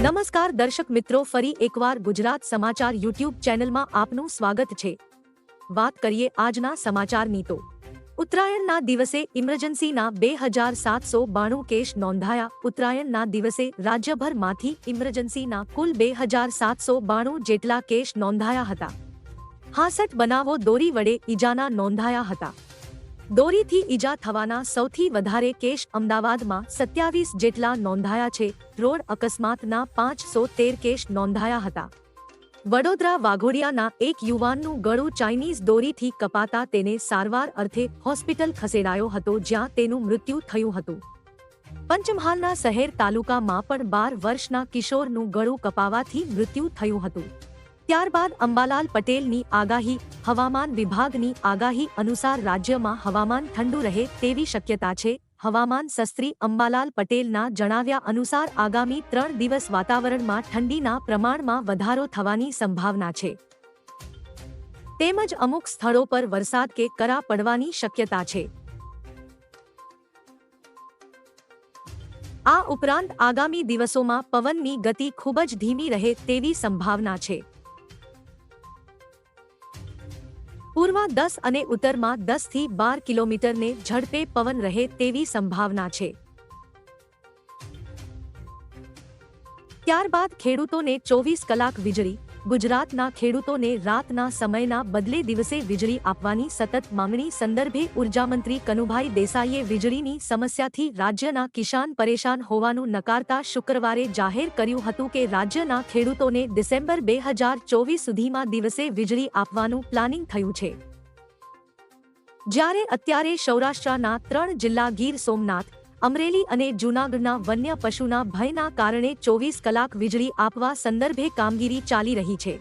નમસ્કાર દર્શક મિત્રો, ફરી એકવાર ગુજરાત સમાચાર યુટ્યુબ ચેનલમાં આપનું સ્વાગત છે. વાત કરીએ આજના સમાચારની તો. ઉત્તરાયણના દિવસે ઇમરજન્સીના બે હજાર સાતસો બાણું કેસ નોંધાયા. ઉત્તરાયણના દિવસે રાજ્યભરમાંથી ઇમરજન્સીના કુલ બે હજાર સાતસો બાણું જેટલા કેસ નોંધાયા હતા. હાસઠ બનાવો દોરી વડે ઈજાના નોંધાયા હતા. દોરીથી ઈજા થવાના સૌથી વધારે કેસ અમદાવાદમાં સત્યાવીસ જેટલા નોંધાયા છે. રોડ અકસ્માતના પાંચસો તેર કેસ નોંધાયા હતા. વડોદરા વાઘોડિયાના એક યુવાનનું ગળું ચાઇનીઝ દોરીથી કપાતા તેને સારવાર અર્થે હોસ્પિટલ ખસેડાયો હતો જ્યાં તેનું મૃત્યુ થયું હતું. પંચમહાલના શહેર તાલુકામાં પણ બાર વર્ષના કિશોરનું ગળું કપાવાથી મૃત્યુ થયું હતું. ત્યારબાદ અંબાલાલ પટેલની આગાહી, હવામાન વિભાગની આગાહી અનુસાર રાજ્યમાં હવામાન ઠંડુ રહે તેવી શક્યતા છે. હવામાન શસ્ત્રી અંબાલાલ પટેલના જણાવ્યા અનુસાર આગામી ત્રણ દિવસ વાતાવરણમાં ઠંડીના પ્રમાણમાં વધારો થવાની સંભાવના છે. તેમજ અમુક સ્થળો પર વરસાદ કે કરા પડવાની શક્યતા છે. આ ઉપરાંત આગામી દિવસોમાં પવનની ગતિ ખૂબ જ ધીમી રહે તેવી સંભાવના છે. પૂર્વ દસ અને ઉત્તરમાં દસથી બાર કિલોમીટરને ઝડપે પવન રહે તેવી સંભાવના છે. ત્યારબાદ ખેડૂતોને ચોવીસ કલાક વીજળી ગુજરાતના ખેડૂતોને રાતના સમયના બદલે દિવસે વીજળી આપવાની સતત માંગણી સંદર્ભે ઉર્જામંત્રી કનુભાઈ દેસાઈએ વીજળીની સમસ્યાથી રાજ્યના કિસાન પરેશાન હોવાનું નકારતા શુક્રવારે જાહેર કર્યું હતું કે રાજ્યના ખેડૂતોને ડિસેમ્બર બે હજાર ચોવીસ સુધીમાં દિવસે વીજળી આપવાનું પ્લાનિંગ થયું છે. જ્યારે અત્યારે સૌરાષ્ટ્રના ત્રણ જિલ્લા ગીર સોમનાથ અમરેલી અને જૂનાગઢના વન્ય પશુના ભયના કારણે ચોવીસ કલાક વીજળી આપવા સંદર્ભે કામગીરી ચાલી રહી છે.